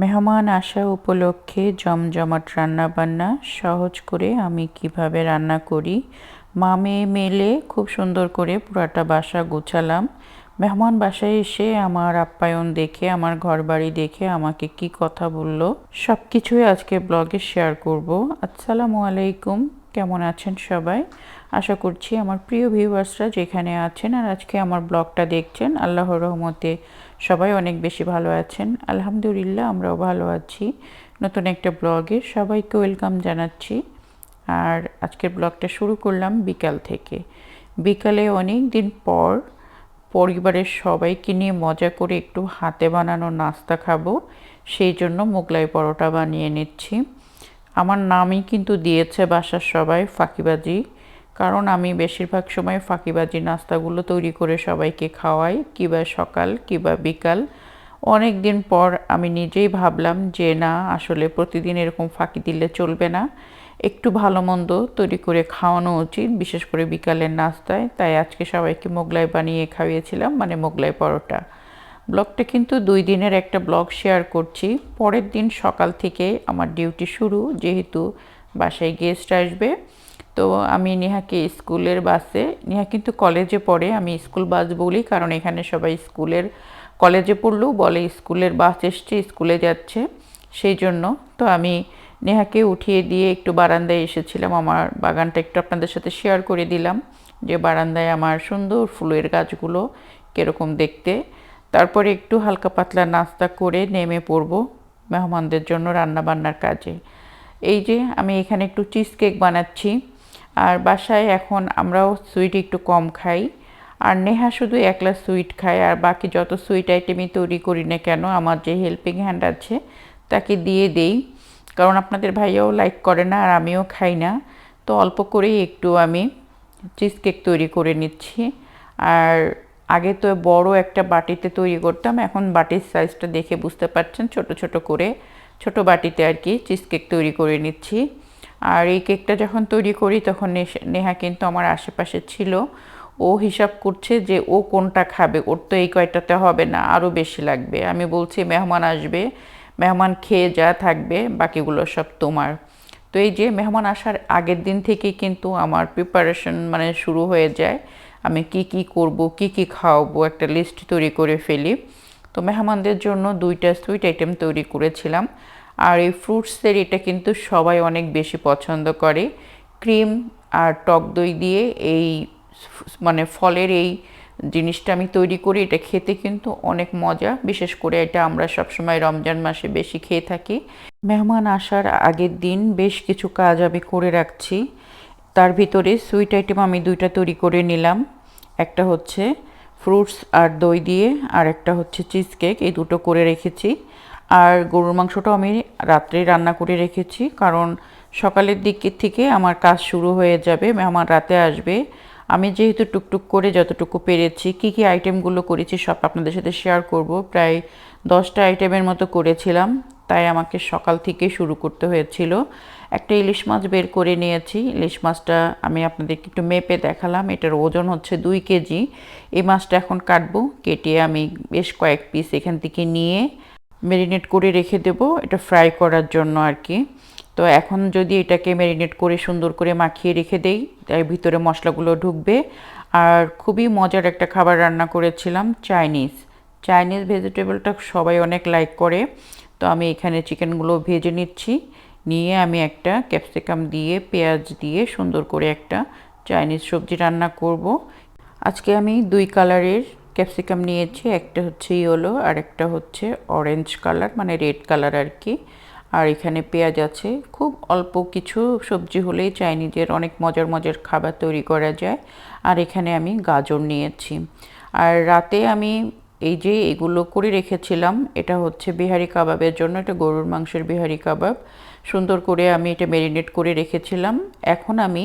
মেহমান আসা উপলক্ষে জমজমাট রান্নাবান্না সহজ করে আমি কীভাবে রান্না করি মা মেয়ে মেলে খুব সুন্দর করে পুরাটা বাসা গুছালাম। মেহমান বাসায় এসে আমার আপ্যায়ন দেখে, আমার ঘর বাড়ি দেখে আমাকে কি কথা বলল সব কিছুই আজকে ব্লগে শেয়ার করব। আসসালামু আলাইকুম, কেমন আছেন সবাই? আশা করছি আমার প্রিয় ভিউয়ার্সরা যেখানে আছেন আর আজকে আমার ব্লগটা দেখছেন, আল্লাহর রহমতে সবাই অনেক বেশি ভালো আছেন। আলহামদুলিল্লাহ, আমরাও ভালো আছি। নতুন একটা ব্লগে সবাইকে ওয়েলকাম জানাচ্ছি। আর আজকের ব্লগটা শুরু করলাম বিকাল থেকে। বিকালে অনেক দিন পর পরিবারের সবাইকে নিয়ে মজা করে একটু হাতে বানানো নাস্তা খাব, সেই জন্য মোগলাই পরোটা বানিয়ে নিচ্ছি। আমার নামই কিন্তু দিয়েছে বাসার সবাই, ফাঁকিবাজি। কারণ আমি বেশিরভাগ সময় ফাঁকিবাজি নাস্তাগুলো তৈরি করে সবাইকে খাওয়াই কিবা সকাল কিবা বিকাল। অনেক দিন পর আমি নিজেই ভাবলাম যে, না, আসলে প্রতিদিন এরকম ফাঁকি দিলে চলবে না। একটু ভালো মন্দ তৈরি করে খাওয়ানো উচিত, বিশেষ করে বিকালের নাস্তায়। তাই আজকে সবাইকে মোগলাই বানিয়ে খাইয়েছিলাম মানে মোগলাই পরোটা। ব্লগটা কিন্তু দুই দিনের একটা ব্লগ শেয়ার করছি। পরের দিন সকাল থেকে আমার ডিউটি শুরু, যেহেতু বাসায় গেস্ট আসবে। তো আমি নেহাকে স্কুলের বাসে, নেহা কিন্তু কলেজে পড়ে, আমি স্কুল বাস বলি কারণ এখানে সবাই স্কুলের, কলেজে পড়লেও বলে স্কুলের বাস এসছে, স্কুলে যাচ্ছে, সেই জন্য। তো আমি নেহাকে উঠিয়ে দিয়ে একটু বারান্দায় এসেছিলাম, আমার বাগানটা একটু আপনাদের সাথে শেয়ার করে দিলাম, যে বারান্দায় আমার সুন্দর ফুলের গাছগুলো কীরকম দেখতে। তারপরে একটু হালকা পাতলা নাস্তা করে নেমে পড়ব মেহমানদের জন্য রান্না বান্নার কাজে। এই যে আমি এখানে একটু চিজ কেক বানাচ্ছি। আর বাসায় এখন আমরাও সুইট একটু কম খাই। আর নেহা শুধু একলা সুইট খায় আর বাকি যত সুইট আইটেমই তৈরি করি না কেন, আমার যে হেল্পিং হ্যান্ড আছে তাকে দিয়ে দেই। কারণ আপনাদের ভাইয়াও লাইক করে না আর আমিও খাই না। তো অল্প করেই একটু আমি চিজ কেক তৈরি করে নিচ্ছি। আর আগে তো বড় একটা বাটিতে তৈরি করতাম, এখন বাটির সাইজটা দেখে বুঝতে পারছেন, ছোট ছোট করে ছোট বাটিতে আর কি চিজ কেক তৈরি করে নিচ্ছি। আর এই কেকটা যখন তৈরি করি, তখন নেহা কিন্তু আমার আশেপাশে ছিল। ও হিসাব করছে যে ও কোনটা খাবে। ওর তো এই কয়টাতে হবে না আরও বেশি লাগবে। আমি বলছি, মেহমান আসবে, মেহমান খেয়ে যা থাকবে, বাকিগুলো সব তোমার। তো এই যে মেহমান আসার আগের দিন থেকেই কিন্তু আমার প্রিপারেশন মানে শুরু হয়ে যায়। আমি কি কি করব, কি কি খাওয়াবো, একটা লিস্ট তৈরি করে ফেলি। তো মেহমানদের জন্য দুইটা সুইট আইটেম তৈরি করেছিলাম। আর এই ফ্রুটসের এটা কিন্তু সবাই অনেক বেশি পছন্দ করে। ক্রিম আর টক দই দিয়ে এই মানে ফলের এই জিনিসটা আমি তৈরি করি, এটা খেতে কিন্তু অনেক মজা। বিশেষ করে এটা আমরা সবসময় রমজান মাসে বেশি খেয়ে থাকি। মেহমান আসার আগের দিন বেশ কিছু কাজ আমি করে রাখছি। তার ভিতরে সুইট আইটেম আমি দুইটা তৈরি করে নিলাম। একটা হচ্ছে ফ্রুটস আর দই দিয়ে, আর একটা হচ্ছে চিজ কেক এই দুটো করে রেখেছি। আর গরুর মাংসটাও আমি রাত্রে রান্না করে রেখেছি, কারণ সকালের দিক থেকে আমার কাজ শুরু হয়ে যাবে, আমার রাতে আসবে। আমি যেহেতু টুকটুক করে যতটুকু পেরেছি, কি কি আইটেমগুলো করেছি সব আপনাদের সাথে শেয়ার করব। প্রায় দশটা আইটেমের মতো করেছিলাম, তাই আমাকে সকাল থেকে শুরু করতে হয়েছিল। একটা ইলিশ মাছ বের করে নিয়েছি, ইলিশ মাছটা আমি আপনাদেরকে একটু মেপে দেখালাম, এটার ওজন হচ্ছে দুই কেজি। এই মাছটা এখন কাটবো, কেটে আমি বেশ কয়েক পিস এখান থেকে নিয়ে ম্যারিনেট করে রেখে দেবো, এটা ফ্রাই করার জন্য আর কি। তো এখন যদি এটাকে ম্যারিনেট করে সুন্দর করে মাখিয়ে রেখে দেই তার ভিতরে মশলাগুলো ঢুকবে। আর খুবই মজার একটা খাবার রান্না করেছিলাম চাইনিজ চাইনিজ ভেজিটেবলটা সবাই অনেক লাইক করে। তো আমি এখানে চিকেনগুলো ভেজে নিচ্ছি। নিয়ে আমি একটা ক্যাপসিকাম দিয়ে, পেঁয়াজ দিয়ে সুন্দর করে একটা চাইনিজ সবজি রান্না করব। আজকে আমি দুই কালারের ক্যাপসিকাম নিয়েছি, একটা হচ্ছে ইয়েলো আর একটা হচ্ছে অরেঞ্জ কালার মানে রেড কালার আর কি। আর এখানে পেঁয়াজ আছে, খুব অল্প কিছু সবজি হলেই চাইনিজের অনেক মজার মজার খাবার তৈরি করা যায়। আর এখানে আমি গাজর নিয়েছি। আর রাতে আমি এই যে এগুলো করে রেখেছিলাম, এটা হচ্ছে বিহারি কাবাবের জন্য, এটা গরুর মাংসের বিহারি কাবাব। সুন্দর করে আমি এটা ম্যারিনেট করে রেখেছিলাম। এখন আমি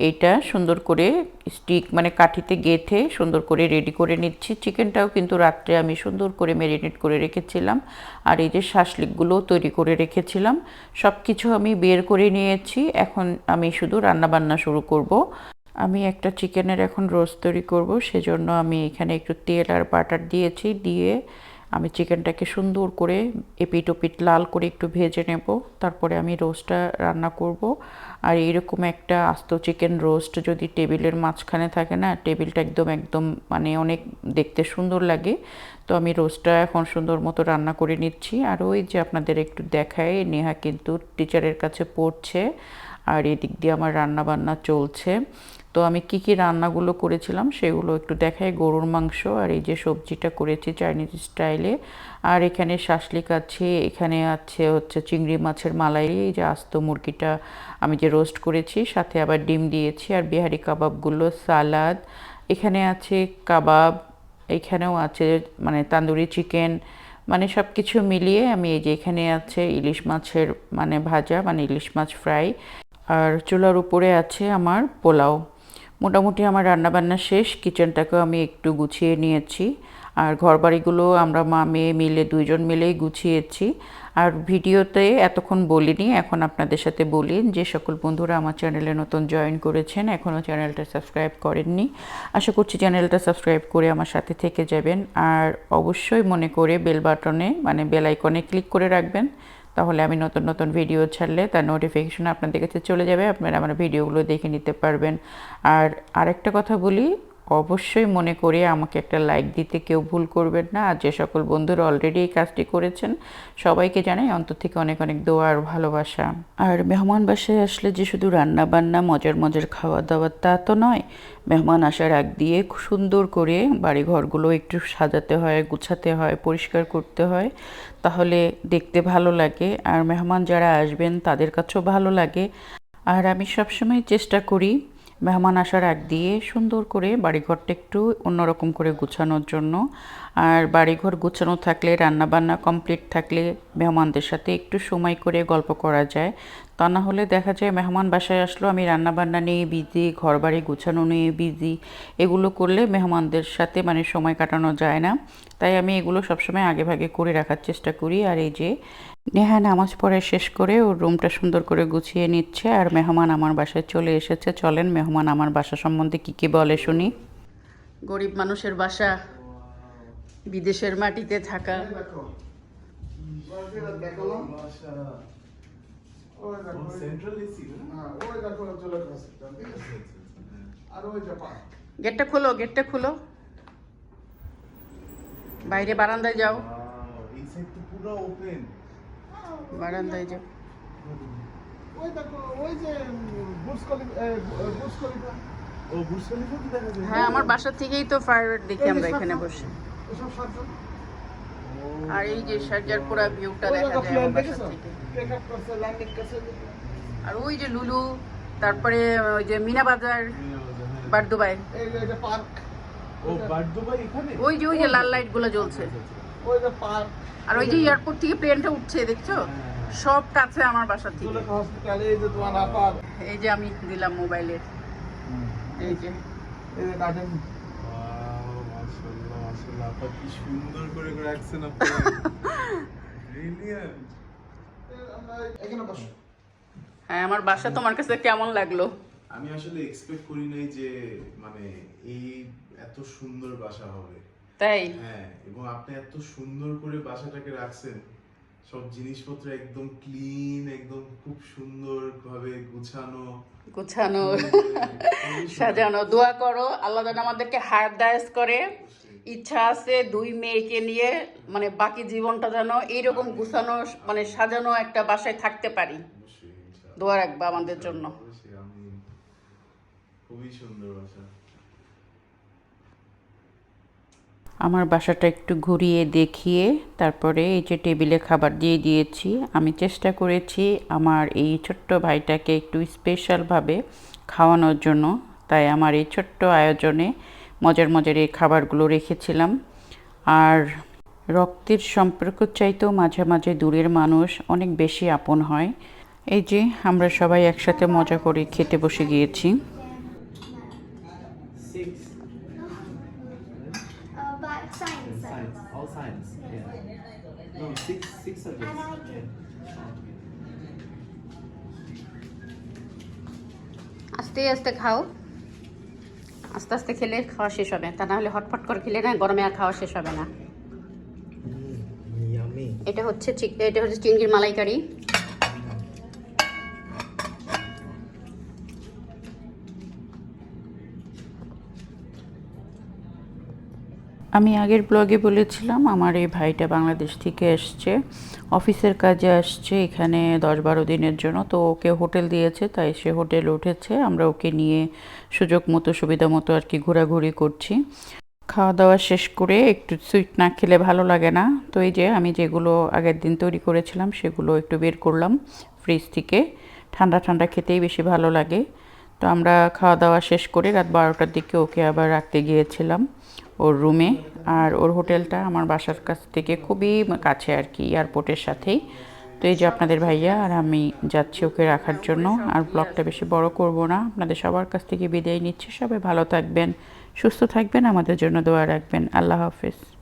এইটা সুন্দর করে স্টিক মানে কাঠিতে গেথে সুন্দর করে রেডি করে নিচ্ছি। চিকেনটাও কিন্তু রাত্রে আমি সুন্দর করে ম্যারিনেট করে রেখেছিলাম। আর এই যে শাসলিকগুলোও তৈরি করে রেখেছিলাম। সব কিছু আমি বের করে নিয়েছি। এখন আমি শুধু রান্নাবান্না শুরু করব। আমি একটা চিকেনের এখন রোস্ট তৈরি করব। সেজন্য আমি এখানে একটু তেল আর বাটার দিয়েছি। দিয়ে আমি চিকেনটাকে সুন্দর করে এপিট ওপিট লাল করে একটু ভেজে নেব। তারপরে আমি রোস্টটা রান্না করব। আর এইরকম একটা আস্ত চিকেন রোস্ট যদি টেবিলের মাঝখানে থাকে না, টেবিলটা একদম একদম মানে অনেক দেখতে সুন্দর লাগে। তো আমি রোস্টটা এখন সুন্দর মতো রান্না করে নিচ্ছি। আর ওই যে আপনাদের একটু দেখায়, নেহা কিন্তু টিচারের কাছে পড়ছে। আর এদিক দিয়ে আমার রান্না বান্না চলছে। তো আমি কি কি রান্নাগুলো করেছিলাম সেগুলো একটু দেখাই। গরুর মাংস আর এই যে সবজিটা করেছি চাইনিজ স্টাইলে আর এখানে শাসলিক আছে, এখানে আছে হচ্ছে চিংড়ি মাছের মালাই, এই যে আস্ত মুরগিটা আমি যে রোস্ট করেছি, সাথে আবার ডিম দিয়েছি আর বিহারি কাবাবগুলো, সালাদ। এখানে আছে কাবাব, এখানেও আছে মানে তান্দুরি চিকেন মানে সব কিছু মিলিয়ে আমি এই যে এখানে আছে ইলিশ মাছের মানে ভাজা মানে ইলিশ মাছ ফ্রাই। আর চুলার উপরে আছে আমার পোলাও। মোটামুটি আমার রান্নাবান্না শেষ, কিচেনটাকেও আমি একটু গুছিয়ে নিয়েছি। আর ঘরবাড়িগুলো আমরা মা, মেয়ে মিলে, দুইজন মিলেই গুছিয়েছি। আর ভিডিওতে এতক্ষণ বলিনি, এখন আপনাদের সাথে বলি যে, সকল বন্ধুরা আমার চ্যানেলে নতুন জয়েন করেছেন, এখনও চ্যানেলটা সাবস্ক্রাইব করেননি। আশা করছি চ্যানেলটা সাবস্ক্রাইব করে আমার সাথে থেকে যাবেন। আর অবশ্যই মনে করে বেল বাটনে মানে বেল আইকনে ক্লিক করে রাখবেন। তাহলে আমি নতুন নতুন ভিডিও ছাড়লে তার নোটিফিকেশন আপনাদের কাছে চলে যাবে। আপনারা আমার ভিডিওগুলো দেখে নিতে পারবেন। আর আরেকটা কথা বলি অবশ্যই মনে করে আমাকে একটা লাইক দিতে কেউ ভুল করবেন না। আর যে সকল বন্ধুরা অলরেডি এই কাজটি করেছেন, সবাইকে জানাই অন্তর থেকে অনেক অনেক দোয়া আর ভালোবাসা। আর মেহমান বাসায় আসলে যে শুধু রান্না বান্না মজার মজার খাওয়া দাওয়া তা তো নয়, মেহমান আসার আগ দিয়ে সুন্দর করে বাড়িঘরগুলো একটু সাজাতে হয়, গুছাতে হয়, পরিষ্কার করতে হয়, তাহলে দেখতে ভালো লাগে। আর মেহমান যারা আসবেন তাদের কাছেও ভালো লাগে। আর আমি সবসময় চেষ্টা করি মেহমান আসার আগ দিয়ে সুন্দর করে বাড়িঘরটা একটু অন্যরকম করে গুছানোর জন্য। আর বাড়িঘর গুছানো থাকলে, রান্নাবান্না কমপ্লিট থাকলে মেহমানদের সাথে একটু সময় করে গল্প করা যায়। তা না হলে দেখা যায় মেহমান বাসায় আসলো, আমি রান্না বান্না নিয়ে বিজি ঘর বাড়ি গুছানো নিয়ে বিজি এগুলো করলে মেহমানদের সাথে মানে সময় কাটানো যায় না। তাই আমি এগুলো সবসময় আগে ভাগে করে রাখার চেষ্টা করি। আর এই যে নেহা নামাজ পড়ে শেষ করে ওর রুমটা সুন্দর করে গুছিয়ে নিচ্ছে আর মেহমান আমার বাসায় চলে এসেছে। চলেন, মেহমান আমার বাসা সম্বন্ধে কি কি বলে শুনি। গরিব মানুষের বাসা, বিদেশের মাটিতে থাকা। সেন্ট্রাল এসি গেটটা খোলো গেটটা খোলো। বাইরে বারান্দায় যাও। এই সাইড তো পুরো ওপেন বারান্দায় যাও। ওই দেখো ওই যে বুর্জ খলিফা বুর্জ খলিফা ও বুর্জ খলিফা কি দেখা যায়। হ্যাঁ আমার বাসা থেকেই তো ফায়ার দেখি আমরা এখানে বসে। এসব সাতজন। আর এই যে শারজার পুরা ভিউটা দেখা যায় আমার বাসা থেকে। আর ওই যে লুলু তারপরে ওই যে মিনা বাজার বারদুবাই ওই যে ওই যে লাল লাইটগুলো জ্বলছে। পার্ক আর ওই যে এয়ারপোর্ট থেকে প্লেনটা উঠছে দেখছ? সব কাছে আমার বাসা থেকে। এই যে আমি দিলাম মোবাইলের। এই যে। কি সুন্দর করে রাখছেন আপনি। এখানে বসো হ্যাঁ আমার বাসা তোমার কাছে কেমন লাগল? আমি আসলে এক্সপেক্ট করি নাই যে মানে এই এত সুন্দর বাসা হবে। তাই? হ্যাঁ এবং আপনি এত সুন্দর করে বাসাটাকে রাখছেন সব জিনিসপত্র একদম ক্লিন একদম খুব সুন্দর ভাবে গুছানো গুছানো সাজানো। দোয়া করো আল্লাহ যেন আমাদেরকে হায়াত দায়েস করে। ইচ্ছা আছে দুই মেয়েকে নিয়ে মানে বাকি জীবনটা যেন এইরকম গুছানো মানে সাজানো একটা বাসায় থাকতে পারি। দোয়া রাখবা আমাদের জন্য। আমার বাসাটা একটু ঘুরিয়ে দেখিয়ে তারপরে এই যে টেবিলে খাবার দিয়ে দিয়েছি, আমি চেষ্টা করেছি আমার এই ছোট্ট ভাইটাকে একটু স্পেশালভাবে খাওয়ানোর জন্য। তাই আমার এই ছোট্ট আয়োজনে মজার মজার এই খাবারগুলো রেখেছিলাম। আর রক্তের সম্পর্ক চাইতেও মাঝে মাঝে দূরের মানুষ অনেক বেশি আপন হয়। এই যে, আমরা সবাই একসাথে মজা করে খেতে বসে গিয়েছি. আস্তে আস্তে খাও। আস্তে আস্তে খেলে খাওয়া শেষ হবে। তা না হলে হটফট করে খেলে না গরমে আর খাওয়া শেষ হবে না। এটা হচ্ছে এটা হচ্ছে চিংড়ির মালাইকারি। আমি আগের ব্লগে বলেছিলাম, আমার এই ভাইটা বাংলাদেশ থেকে এসছে, অফিসের কাজে আসছে এখানে দশ বারো দিনের জন্য। তো ওকে হোটেল দিয়েছে, তাই সে হোটেল উঠেছে। আমরা ওকে নিয়ে সুযোগ মতো, সুবিধা মতো আর কি ঘোরাঘুরি করছি। খাওয়া দাওয়া শেষ করে একটু সুইট না খেলে ভালো লাগে না। তো এই যে আমি যেগুলো আগের দিন তৈরি করেছিলাম, সেগুলো একটু বের করলাম ফ্রিজ থেকে। ঠান্ডা ঠান্ডা খেতেই বেশি ভালো লাগে। তো আমরা খাওয়া দাওয়া শেষ করে রাত বারোটার দিকে ওকে আবার রাখতে গিয়েছিলাম। ওর রুমে আর ওর হোটেলটা আমার বাসার কাছ থেকে খুবই কাছে আর কি এয়ারপোর্টের সাথেই। তো এই যে আপনাদের ভাইয়া আর আমি যাচ্ছি ওকে রাখার জন্য। আর ব্লগটা বেশি বড় করব না, আপনাদের সবার কাছ থেকে বিদায় নিচ্ছি। সবাই ভালো থাকবেন, সুস্থ থাকবেন, আমাদের জন্য দোয়া রাখবেন। আল্লাহ হাফেজ।